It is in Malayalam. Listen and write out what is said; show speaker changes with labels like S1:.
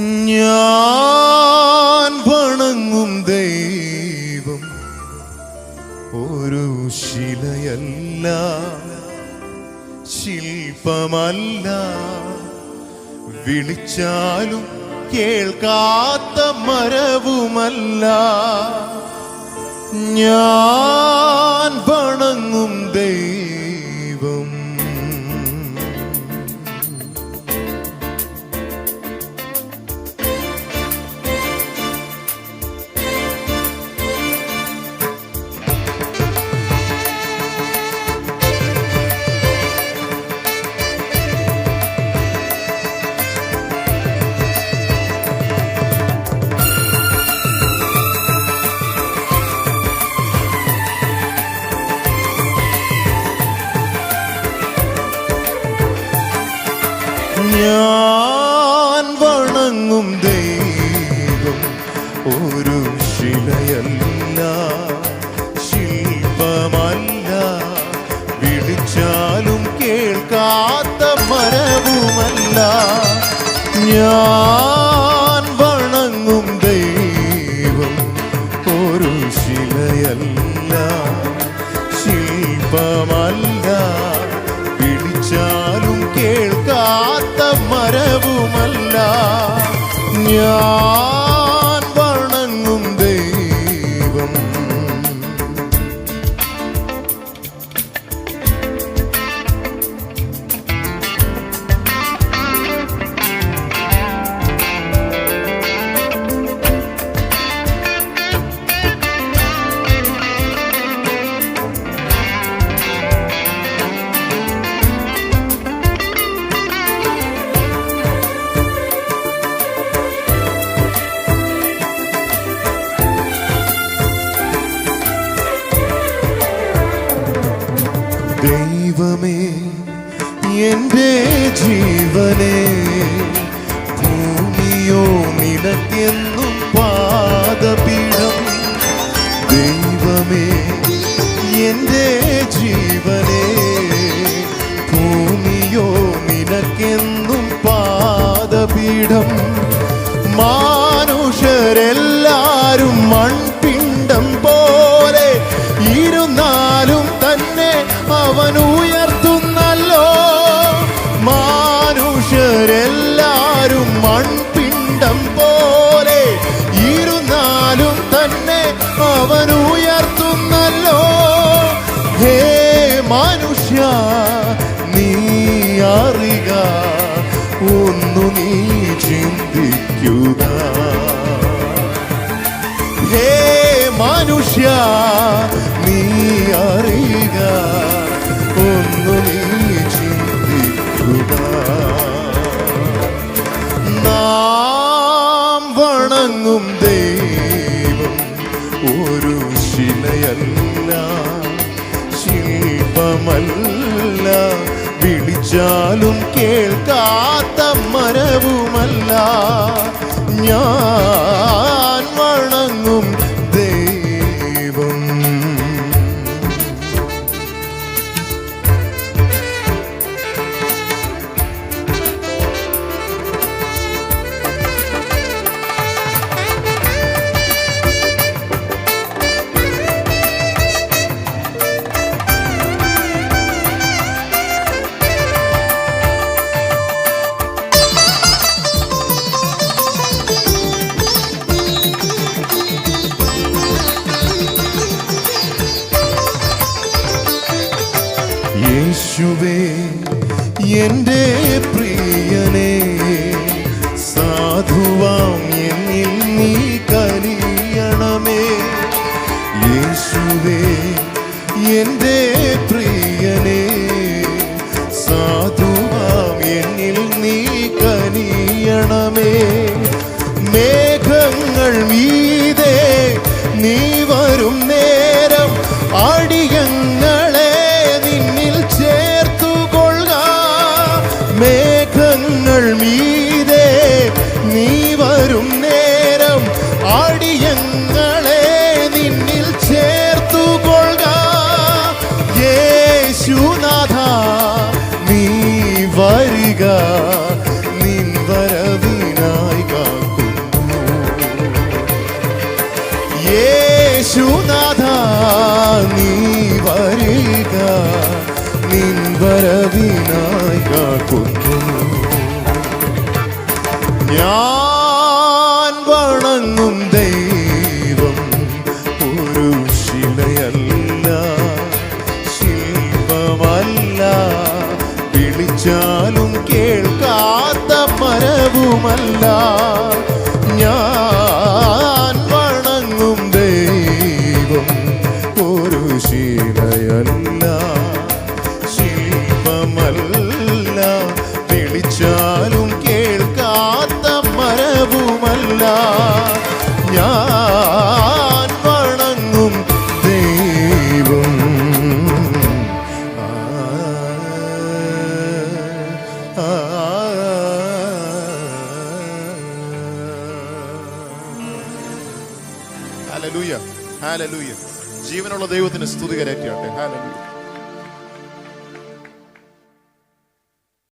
S1: ഞാൻ വണങ്ങും ദൈവം. ഒരു ശിലയല്ല ശില്പമല്ല. വിളിച്ചാലും കേൾക്കാത്ത മരവുമല്ല. ഞാൻ ഞാൻ വണങ്ങും ദൈവം. ഒരു ശിലയല്ല ശില്പമല്ല. വിളിച്ചാലും കേൾക്കാത്ത മരവുമല്ല. ഞാൻ വണങ്ങും ദൈവം. ഒരു ശിലയല്ല ശില്പമല്ല. മരവുമല്ല ഞാൻ ദൈവമേ എന്റെ ജീവനെ ഭൂമിയോ നിനക്കെന്നും പാദപീഠം. ദൈവമേ എന്റെ ജീവനെ ഭൂമിയോ നിനക്കെന്നും പാദപീഠം. മാനുഷരെല്ലാരും മനുഷ്യ നീ അറിക ഒന്നു നീ ചിന്തിക്കുക. ഹേ മനുഷ്യ നീ അറിയുക ഒന്നു നീ ചിന്തിക്കുക. നാം വണങ്ങും ദൈവം ഒരു ശിലയല്ല. ശില്പമല്ല വിളിച്ചാലും കേൾക്കാത്ത മരവുമല്ല. ഞാൻ യേശുവേ എന്റെ പ്രിയനെ യേശുനാഥ നീ വരിക നിൻ കാക്കുന്നു. ഞാൻ വണങ്ങും ദൈവം ഒരു ശിലയല്ല ശില്പമല്ല വിളിച്ചാലും കേൾക്കാത്ത മരവുമല്ല. ശിലയല്ല ശില്പമല്ല വിളിച്ചാലും കേൾക്കാത്ത മരവുമല്ല ഞാൻ വണങ്ങും ദൈവം ഹല്ലേലൂയ ഹല്ലേലൂയ ജീവനുള്ള ദൈവത്തിന് സ്തുതി കരയറ്റിയാട്ടെ ഹല്ലേലൂയ